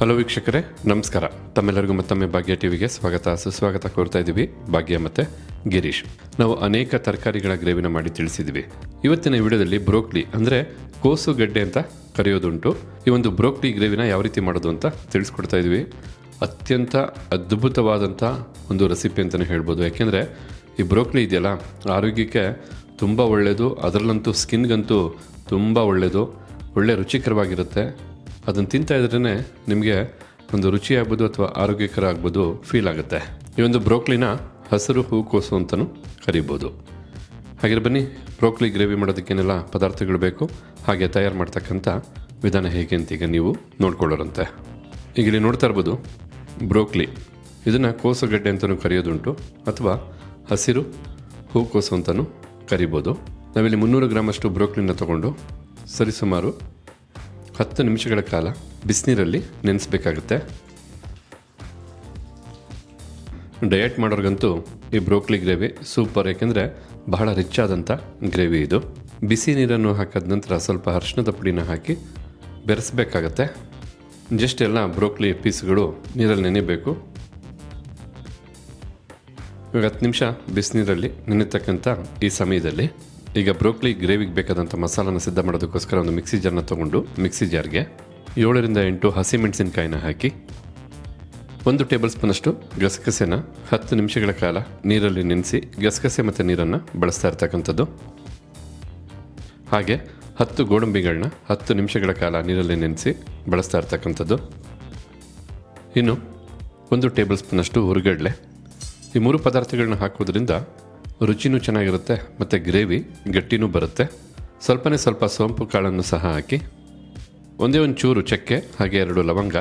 Hello ವೀಕ್ಷಕರೇ, ನಮಸ್ಕಾರ. ತಮ್ಮೆಲ್ಲರಿಗೂ ಮತ್ತೊಮ್ಮೆ ಭಾಗ್ಯ ಟಿವಿಗೆ ಸ್ವಾಗತ, ಸುಸ್ವಾಗತ ಕೋರ್ತಾ ಇದ್ದೀವಿ ಭಾಗ್ಯ ಮತ್ತೆ ಗಿರೀಶ್. ನಾವು ಅನೇಕ ತರಕಾರಿಗಳ ಗ್ರೇವಿನ ಮಾಡಿ ತಿಳಿಸಿದ್ವಿ ಇವತ್ತಿನ ವಿಡಿಯೋದಲ್ಲಿ ಬ್ರೋಕ್ಲಿ ಅಂದರೆ ಕೋಸು ಗಡ್ಡೆ ಅಂತ ಕರೆಯೋದುಂಟು. ಈ ಒಂದು ಬ್ರೋಕ್ಲಿ ಗ್ರೇವಿನ ಯಾವ ರೀತಿ ಮಾಡೋದು ಅಂತ ತಿಳಿಸ್ಕೊಡ್ತಾ ಇದ್ವಿ ಅತ್ಯಂತ ಅದ್ಭುತವಾದಂಥ ಒಂದು ರೆಸಿಪಿ ಅಂತಲೇ ಹೇಳ್ಬೋದು. ಯಾಕೆಂದರೆ ಈ ಬ್ರೋಕ್ಲಿ ಇದೆಯಲ್ಲ, ಆರೋಗ್ಯಕ್ಕೆ ತುಂಬ ಒಳ್ಳೆಯದು ಅದರಲ್ಲಂತೂ ಸ್ಕಿನ್ಗಂತೂ ತುಂಬ ಒಳ್ಳೆಯದು ಒಳ್ಳೆ ರುಚಿಕರವಾಗಿರುತ್ತೆ ಅದನ್ನು ತಿಂತಾ ಇದ್ರೇ ನಿಮಗೆ ಒಂದು ರುಚಿ ಆಗ್ಬೋದು ಅಥವಾ ಆರೋಗ್ಯಕರ ಆಗ್ಬೋದು ಫೀಲ್ ಆಗುತ್ತೆ. ಈ ಒಂದು ಬ್ರೋಕ್ಲಿನ ಹಸಿರು ಹೂಕೋಸು ಅಂತಲೂ ಕರಿಬೋದು. ಹಾಗೆ ಬನ್ನಿ, ಬ್ರೋಕ್ಲಿ ಗ್ರೇವಿ ಮಾಡೋದಕ್ಕೇನೆಲ್ಲ ಪದಾರ್ಥಗಳು ಬೇಕು, ಹಾಗೆ ತಯಾರು ಮಾಡ್ತಕ್ಕಂಥ ವಿಧಾನ ಹೇಗೆ ಅಂತ ಈಗ ನೀವು ನೋಡ್ಕೊಳ್ಳೋರಂತೆ. ಈಗ ಇಲ್ಲಿ ನೋಡ್ತಾ ಇರ್ಬೋದು, ಬ್ರೋಕ್ಲಿ. ಇದನ್ನು ಕೋಸುಗಡ್ಡೆ ಅಂತಲೂ ಕರೆಯೋದುಂಟು, ಅಥವಾ ಹಸಿರು ಹೂಕೋಸು ಅಂತಲೂ ಕರಿಬೋದು. ನಾವಿಲ್ಲಿ ಮುನ್ನೂರು ಗ್ರಾಮಷ್ಟು ಬ್ರೋಕ್ಲಿನ ತಗೊಂಡು ಸರಿಸುಮಾರು ಹತ್ತು ನಿಮಿಷಗಳ ಕಾಲ ಬಿಸಿನೀರಲ್ಲಿ ನೆನೆಸಬೇಕಾಗುತ್ತೆ. ಡಯಟ್ ಮಾಡೋರ್ಗಂತೂ ಈ ಬ್ರೋಕ್ಲಿ ಗ್ರೇವಿ ಸೂಪರ್, ಯಾಕೆಂದರೆ ಬಹಳ ರಿಚ್ ಆದಂಥ ಗ್ರೇವಿ ಇದು. ಬಿಸಿ ನೀರನ್ನು ಹಾಕಿದ ನಂತರ ಸ್ವಲ್ಪ ಅರಿಶಿಣದ ಪುಡಿನ ಹಾಕಿ ಬೆರೆಸಬೇಕಾಗತ್ತೆ. ಜಸ್ಟ್ ಎಲ್ಲ ಬ್ರೋಕ್ಲಿ ಪೀಸ್ಗಳು ನೀರಲ್ಲಿ ನೆನೆಯಬೇಕು. ಇವಾಗ ಹತ್ತು ನಿಮಿಷ ಬಿಸಿನೀರಲ್ಲಿ ನೆನೆತಕ್ಕಂಥ ಈ ಸಮಯದಲ್ಲಿ ಈಗ ಬ್ರೋಕ್ಲಿ ಗ್ರೇವಿಗೆ ಬೇಕಾದಂಥ ಮಸಾಲಾನ ಸಿದ್ಧ ಮಾಡೋದಕ್ಕೋಸ್ಕರ ಒಂದು ಮಿಕ್ಸಿ ಜಾರ್ನ ತೊಗೊಂಡು ಮಿಕ್ಸಿ ಜಾರ್ಗೆ ಏಳರಿಂದ ಎಂಟು ಹಸಿಮೆಣಸಿನಕಾಯಿನ ಹಾಕಿ ಒಂದು ಟೇಬಲ್ ಸ್ಪೂನಷ್ಟು ಗಸಗಸೆನ ಹತ್ತು ನಿಮಿಷಗಳ ಕಾಲ ನೀರಲ್ಲಿ ನೆನೆಸಿ ಗಸಗಸೆ ಮತ್ತು ನೀರನ್ನು ಬಳಸ್ತಾ ಇರ್ತಕ್ಕಂಥದ್ದು. ಹಾಗೆ ಹತ್ತು ಗೋಡಂಬಿಗಳನ್ನ ಹತ್ತು ನಿಮಿಷಗಳ ಕಾಲ ನೀರಲ್ಲಿ ನೆನೆಸಿ ಬಳಸ್ತಾ ಇರ್ತಕ್ಕಂಥದ್ದು. ಇನ್ನು ಒಂದು ಟೇಬಲ್ ಸ್ಪೂನಷ್ಟು ಹುರುಗಡ್ಲೆ ಈ ಮೂರು ಪದಾರ್ಥಗಳನ್ನ ಹಾಕೋದ್ರಿಂದ ರುಚಿನೂ ಚೆನ್ನಾಗಿರುತ್ತೆ, ಮತ್ತು ಗ್ರೇವಿ ಗಟ್ಟಿನೂ ಬರುತ್ತೆ. ಸ್ವಲ್ಪನೇ ಸ್ವಲ್ಪ ಸೋಂಪು ಕಾಳನ್ನು ಸಹ ಹಾಕಿ, ಒಂದೇ ಒಂದು ಚೂರು ಚಕ್ಕೆ, ಹಾಗೆ ಎರಡು ಲವಂಗ,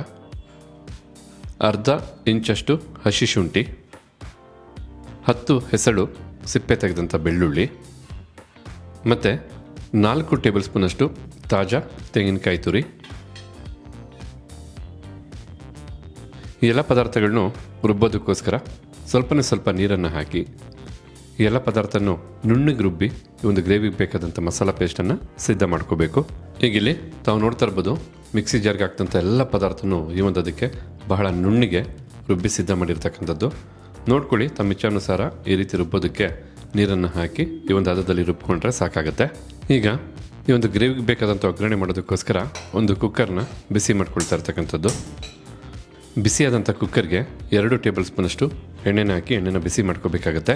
ಅರ್ಧ ಇಂಚಷ್ಟು ಹಸಿ ಶುಂಠಿ, ಹತ್ತು ಹೆಸಳು ಸಿಪ್ಪೆ ತೆಗೆದಂಥ ಬೆಳ್ಳುಳ್ಳಿ, ಮತ್ತು ನಾಲ್ಕು ಟೇಬಲ್ ಸ್ಪೂನಷ್ಟು ತಾಜಾ ತೆಂಗಿನಕಾಯಿ ತುರಿ. ಈ ಎಲ್ಲ ಪದಾರ್ಥಗಳನ್ನು ರುಬ್ಬೋದಕ್ಕೋಸ್ಕರ ಸ್ವಲ್ಪನೇ ಸ್ವಲ್ಪ ನೀರನ್ನು ಹಾಕಿ ಎಲ್ಲ ಪದಾರ್ಥನೂ ನುಣ್ಣಗೆ ರುಬ್ಬಿ ಈ ಒಂದು ಗ್ರೇವಿಗೆ ಬೇಕಾದಂಥ ಮಸಾಲ ಪೇಸ್ಟನ್ನು ಸಿದ್ಧ ಮಾಡ್ಕೋಬೇಕು. ಈಗಿಲ್ಲಿ ತಾವು ನೋಡ್ತಾ ಇರ್ಬೋದು, ಮಿಕ್ಸಿ ಜಾರ್ಗೆ ಹಾಕ್ತಂಥ ಎಲ್ಲ ಪದಾರ್ಥನೂ ಈ ಒಂದು ಅದಕ್ಕೆ ಬಹಳ ನುಣ್ಣಿಗೆ ರುಬ್ಬಿ ಸಿದ್ಧ ಮಾಡಿರ್ತಕ್ಕಂಥದ್ದು. ನೋಡ್ಕೊಳ್ಳಿ, ತಮ್ಮ ಇಚ್ಛಾನುಸಾರ ಈ ರೀತಿ ರುಬ್ಬೋದಕ್ಕೆ ನೀರನ್ನು ಹಾಕಿ ಈ ಒಂದು ಹದದಲ್ಲಿ ರುಬ್ಕೊಂಡ್ರೆ ಸಾಕಾಗುತ್ತೆ. ಈಗ ಈ ಒಂದು ಗ್ರೇವಿಗೆ ಬೇಕಾದಂಥ ಒಗ್ಗರಣೆ ಮಾಡೋದಕ್ಕೋಸ್ಕರ ಒಂದು ಕುಕ್ಕರ್ನ ಬಿಸಿ ಮಾಡ್ಕೊಳ್ತಾ ಇರ್ತಕ್ಕಂಥದ್ದು. ಬಿಸಿಯಾದಂಥ ಕುಕ್ಕರ್ಗೆ ಎರಡು ಟೇಬಲ್ ಸ್ಪೂನಷ್ಟು ಎಣ್ಣೆನ ಹಾಕಿ ಎಣ್ಣೆನ ಬಿಸಿ ಮಾಡ್ಕೋಬೇಕಾಗತ್ತೆ.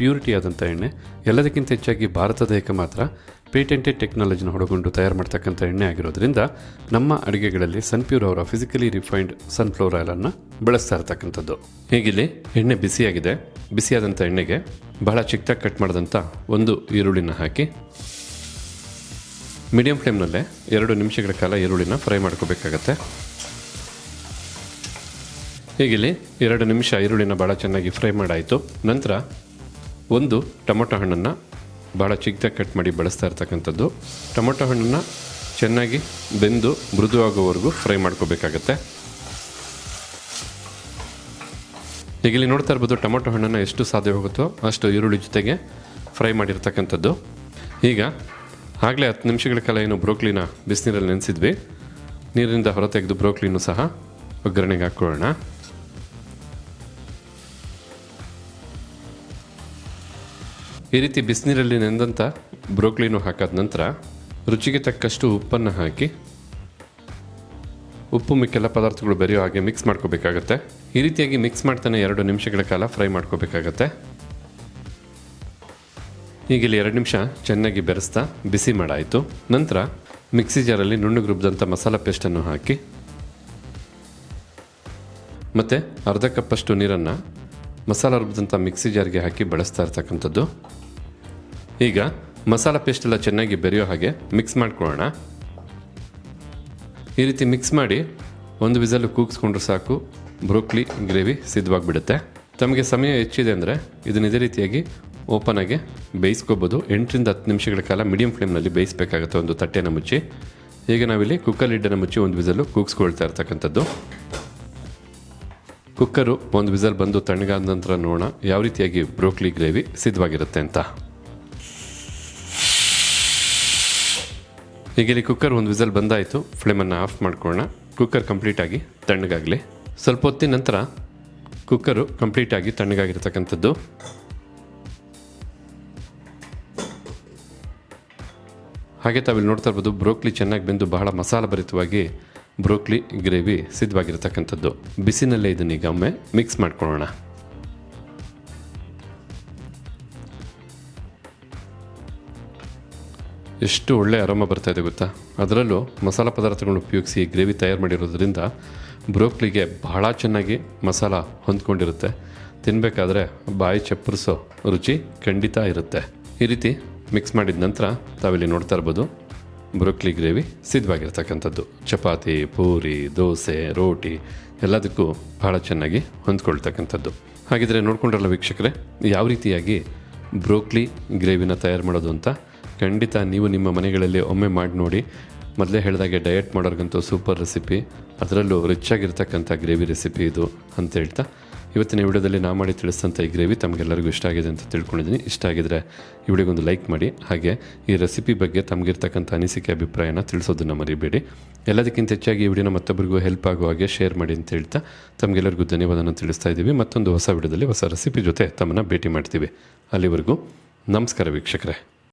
ಪ್ಯೂರಿಟಿ ಆದಂಥ ಎಣ್ಣೆ, ಎಲ್ಲದಕ್ಕಿಂತ ಹೆಚ್ಚಾಗಿ ಭಾರತದ ಮಾತ್ರ ಪೇಟೆಂಟೆಡ್ ಟೆಕ್ನಾಲಜಿನ ಹೊಡಗೊಂಡು ತಯಾರು ಮಾಡ್ತಕ್ಕಂಥ ಎಣ್ಣೆ ಆಗಿರೋದ್ರಿಂದ ನಮ್ಮ ಅಡುಗೆಗಳಲ್ಲಿ ಸನ್ಪ್ಯೂರ್ ಅವರ ಫಿಸಿಕಲಿ ರಿಫೈನ್ಡ್ ಸನ್ಫ್ಲವರ್ ಆಯಿಲನ್ನು ಬಳಸ್ತಾ ಇರ್ತಕ್ಕಂಥದ್ದು. ಹೀಗಿಲ್ಲಿ ಎಣ್ಣೆ ಬಿಸಿಯಾಗಿದೆ. ಬಿಸಿಯಾದಂಥ ಎಣ್ಣೆಗೆ ಬಹಳ ಚಿಕ್ಕದಾಗಿ ಕಟ್ ಮಾಡಿದಂಥ ಒಂದು ಈರುಳ್ಳಿನ ಹಾಕಿ, ಮೀಡಿಯಂ ಫ್ಲೇಮ್ನಲ್ಲೇ ಎರಡು ನಿಮಿಷಗಳ ಕಾಲ ಈರುಳ್ಳಿನ ಫ್ರೈ ಮಾಡ್ಕೋಬೇಕಾಗತ್ತೆ. ಹೀಗಿಲ್ಲಿ ಎರಡು ನಿಮಿಷ ಈರುಳ್ಳಿನ ಭಾಳ ಚೆನ್ನಾಗಿ ಫ್ರೈ ಮಾಡಾಯಿತು. ನಂತರ ಒಂದು, ಟೊಮೊಟೊ ಹಣ್ಣನ್ನು ಭಾಳ ಚಿಕ್ಕದಾಗಿ ಕಟ್ ಮಾಡಿ ಬಳಸ್ತಾ ಇರ್ತಕ್ಕಂಥದ್ದು. ಟೊಮೊಟೊ ಹಣ್ಣನ್ನು ಚೆನ್ನಾಗಿ ಬೆಂದು ಮೃದುವಾಗೋವರೆಗೂ ಫ್ರೈ ಮಾಡ್ಕೋಬೇಕಾಗತ್ತೆ. ಈಗ ಇಲ್ಲಿ ನೋಡ್ತಾ ಇರ್ಬೋದು ಟೊಮೊಟೊ ಹಣ್ಣನ್ನು ಎಷ್ಟು ಸಾಧ್ಯ ಹೋಗುತ್ತೋ ಅಷ್ಟು ಈರುಳ್ಳಿ ಜೊತೆಗೆ ಫ್ರೈ ಮಾಡಿರ್ತಕ್ಕಂಥದ್ದು. ಈಗ ಆಗಲೇ ಹತ್ತು ನಿಮಿಷಗಳ ಕಾಲ ಏನು ಬ್ರೋಕ್ಲಿನ ಬಿಸಿನೀರಲ್ಲಿ ನೆನೆಸಿದ್ವಿ. ನೀರಿನಿಂದ ಹೊರತೆಗೆದು ಬ್ರೋಕ್ಲಿನೂ ಸಹ ಒಗ್ಗರಣೆಗೆ ಹಾಕ್ಕೊಳ್ಳೋಣ. ಈ ರೀತಿ ಬಿಸಿನೀರಲ್ಲಿ ನೆಂದಂಥ ಬ್ರೋಕ್ಲಿನೂ ಹಾಕಾದ ನಂತರ ರುಚಿಗೆ ತಕ್ಕಷ್ಟು ಉಪ್ಪನ್ನು ಹಾಕಿ ಉಪ್ಪು ಮಿಕ್ಕೆಲ್ಲ ಪದಾರ್ಥಗಳು ಬೆರೆಯೋ ಹಾಗೆ ಮಿಕ್ಸ್ ಮಾಡ್ಕೋಬೇಕಾಗತ್ತೆ. ಈ ರೀತಿಯಾಗಿ ಮಿಕ್ಸ್ ಮಾಡ್ತಾನೆ ಎರಡು ನಿಮಿಷಗಳ ಕಾಲ ಫ್ರೈ ಮಾಡ್ಕೋಬೇಕಾಗತ್ತೆ. ಈಗ ಇಲ್ಲಿ ಎರಡು ನಿಮಿಷ ಚೆನ್ನಾಗಿ ಬೆರೆಸ್ತಾ ಬಿಸಿ ಮಾಡಾಯಿತು. ನಂತರ ಮಿಕ್ಸಿ ಜಾರಲ್ಲಿ ನುಣ್ಣಗೆ ರುಬ್ಬಿದಂಥ ಮಸಾಲ ಪೇಸ್ಟನ್ನು ಹಾಕಿ ಮತ್ತು ಅರ್ಧ ಕಪ್ಪಷ್ಟು ನೀರನ್ನು ಮಸಾಲ ರುಬ್ಬಿದಂಥ ಮಿಕ್ಸಿ ಜಾರಿಗೆ ಹಾಕಿ ಬಳಸ್ತಾ ಇರ್ತಕ್ಕಂಥದ್ದು. ಈಗ ಮಸಾಲ ಪೇಸ್ಟ್ ಎಲ್ಲ ಚೆನ್ನಾಗಿ ಬೆರೆಯೋ ಹಾಗೆ ಮಿಕ್ಸ್ ಮಾಡ್ಕೊಳ್ಳೋಣ. ಈ ರೀತಿ ಮಿಕ್ಸ್ ಮಾಡಿ ಒಂದು ವಿಸಲು ಕೂಗಿಸ್ಕೊಂಡ್ರೆ ಸಾಕು. ಬ್ರೋಕ್ಲಿ, ಗ್ರೇವಿ ಸಿದ್ಧವಾಗಿಬಿಡುತ್ತೆ. ತಮಗೆ ಸಮಯ ಹೆಚ್ಚಿದೆ ಅಂದರೆ ಇದನ್ನ ಇದೇ ರೀತಿಯಾಗಿ ಓಪನ್ ಆಗಿ ಬೇಯಿಸ್ಕೋಬೋದು. ಎಂಟರಿಂದ ಹತ್ತು ನಿಮಿಷಗಳ ಕಾಲ ಮೀಡಿಯಂ ಫ್ಲೇಮ್ನಲ್ಲಿ ಬೇಯಿಸಬೇಕಾಗುತ್ತೆ ಒಂದು ತಟ್ಟೆನ ಮುಚ್ಚಿ. ಈಗ ನಾವಿಲ್ಲಿ ಕುಕ್ಕರ್ ಲಿಡ್ಡನ್ನು ಮುಚ್ಚಿ ಒಂದು ವಿಸಲು ಕೂಗಿಸ್ಕೊಳ್ತಾ ಇರ್ತಕ್ಕಂಥದ್ದು. ಕುಕ್ಕರು ಒಂದು ವಿಸಲ್ ಬಂದು ತಣ್ಣಗಾದ ನಂತರ ನೋಡೋಣ ಯಾವ ರೀತಿಯಾಗಿ ಬ್ರೋಕ್ಲಿ, ಗ್ರೇವಿ ಸಿದ್ಧವಾಗಿರುತ್ತೆ ಅಂತ. ಈಗ ಇಲ್ಲಿ ಕುಕ್ಕರ್ ಒಂದು ವಿಸಲ್ ಬಂದಾಯಿತು. ಫ್ಲೇಮನ್ನು ಆಫ್ ಮಾಡ್ಕೊಳ್ಳೋಣ. ಕುಕ್ಕರ್ ಕಂಪ್ಲೀಟಾಗಿ ತಣ್ಣಗಾಗಲಿ. ಸ್ವಲ್ಪ ಹೊತ್ತಿನ ನಂತರ ಕುಕ್ಕರು ಕಂಪ್ಲೀಟಾಗಿ ತಣ್ಣಗಾಗಿರ್ತಕ್ಕಂಥದ್ದು. ಹಾಗೆ ತಾವಿಲ್ಲಿ ನೋಡ್ತಾ ಇರ್ಬೋದು, ಬ್ರೋಕ್ಲಿ ಚೆನ್ನಾಗಿ ಬೆಂದು ಬಹಳ ಮಸಾಲ ಭರಿತವಾಗಿ ಬ್ರೋಕ್ಲಿ ಗ್ರೇವಿ ಸಿದ್ಧವಾಗಿರ್ತಕ್ಕಂಥದ್ದು. ಬಿಸಿನಲ್ಲೇ ಇದನ್ನ ಈಗ ಒಮ್ಮೆ ಮಿಕ್ಸ್ ಮಾಡ್ಕೊಳ್ಳೋಣ. ಎಷ್ಟು ಒಳ್ಳೆಯ ಆರಾಮ ಬರ್ತಾ ಇದೆ ಗೊತ್ತಾ? ಅದರಲ್ಲೂ ಮಸಾಲೆ ಪದಾರ್ಥಗಳನ್ನು ಉಪಯೋಗಿಸಿ ಗ್ರೇವಿ ತಯಾರು ಮಾಡಿರೋದ್ರಿಂದ ಬ್ರೋಕ್ಲಿಗೆ ಬಹಳ ಚೆನ್ನಾಗಿ ಮಸಾಲ ಹೊಂದ್ಕೊಂಡಿರುತ್ತೆ. ತಿನ್ನಬೇಕಾದ್ರೆ ಬಾಯಿ ಚಪ್ಪರಿಸೋ ರುಚಿ ಖಂಡಿತ ಇರುತ್ತೆ. ಈ ರೀತಿ ಮಿಕ್ಸ್ ಮಾಡಿದ ನಂತರ ತಾವಿಲ್ಲಿ ನೋಡ್ತಾ ಇರ್ಬೋದು, ಬ್ರೋಕ್ಲಿ ಗ್ರೇವಿ ಸಿದ್ಧವಾಗಿರ್ತಕ್ಕಂಥದ್ದು. ಚಪಾತಿ, ಪೂರಿ, ದೋಸೆ, ರೋಟಿ ಎಲ್ಲದಕ್ಕೂ ಬಹಳ ಚೆನ್ನಾಗಿ ಹೊಂದ್ಕೊಳ್ತಕ್ಕಂಥದ್ದು. ಹಾಗಿದ್ರೆ ನೋಡ್ಕೊಂಡ್ರಲ್ಲ ವೀಕ್ಷಕರೇ, ಯಾವ ರೀತಿಯಾಗಿ ಬ್ರೋಕ್ಲಿ ಗ್ರೇವಿನ ತಯಾರು ಮಾಡೋದು ಅಂತ ಖಂಡಿತ ನೀವು ನಿಮ್ಮ ಮನೆಗಳಲ್ಲಿ ಒಮ್ಮೆ ಮಾಡಿ ನೋಡಿ. ಮೊದಲೇ ಹೇಳಿದಾಗೆ ಡಯಟ್ ಮಾಡೋರ್ಗಂತೂ ಸೂಪರ್ ರೆಸಿಪಿ ಅದರಲ್ಲೂ ರಿಚ್ ಆಗಿರ್ತಕ್ಕಂಥ ಗ್ರೇವಿ ರೆಸಿಪಿ ಇದು ಅಂತ ಹೇಳ್ತಾ. ಇವತ್ತಿನ ವಿಡಿಯೋದಲ್ಲಿ ನಾ ಮಾಡಿ ತಿಳಿಸಿದಂಥ ಈ ಗ್ರೇವಿ ತಮಗೆಲ್ಲರಿಗೂ ಇಷ್ಟ ಆಗಿದೆ ಅಂತ ತಿಳ್ಕೊಂಡಿದ್ದೀನಿ. ಇಷ್ಟ ಆಗಿದ್ರೆ ವಿಡಿಯೋಗೊಂದು ಲೈಕ್ ಮಾಡಿ. ಹಾಗೆ ಈ ರೆಸಿಪಿ ಬಗ್ಗೆ ತಮಗಿರ್ತಕ್ಕಂಥ ಅನಿಸಿಕೆ, ಅಭಿಪ್ರಾಯನ ತಿಳಿಸೋದನ್ನು ಮರಿಬೇಡಿ. ಎಲ್ಲದಕ್ಕಿಂತ ಹೆಚ್ಚಾಗಿ ಈ ವಿಡಿಯೋನ ಮತ್ತೊಬ್ಬರಿಗೂ ಹೆಲ್ಪ್ ಆಗುವ ಹಾಗೆ ಶೇರ್ ಮಾಡಿ ಅಂತ ಹೇಳ್ತಾ ತಮಗೆಲ್ಲರಿಗೂ ಧನ್ಯವಾದನ ತಿಳಿಸ್ತಾ ಇದ್ದೀವಿ. ಮತ್ತೊಂದು ಹೊಸ ವಿಡಿಯೋದಲ್ಲಿ ಹೊಸ ರೆಸಿಪಿ ಜೊತೆ ತಮ್ಮನ್ನು ಭೇಟಿ ಮಾಡ್ತೀವಿ. ಅಲ್ಲಿವರೆಗೂ ನಮಸ್ಕಾರ ವೀಕ್ಷಕರೇ.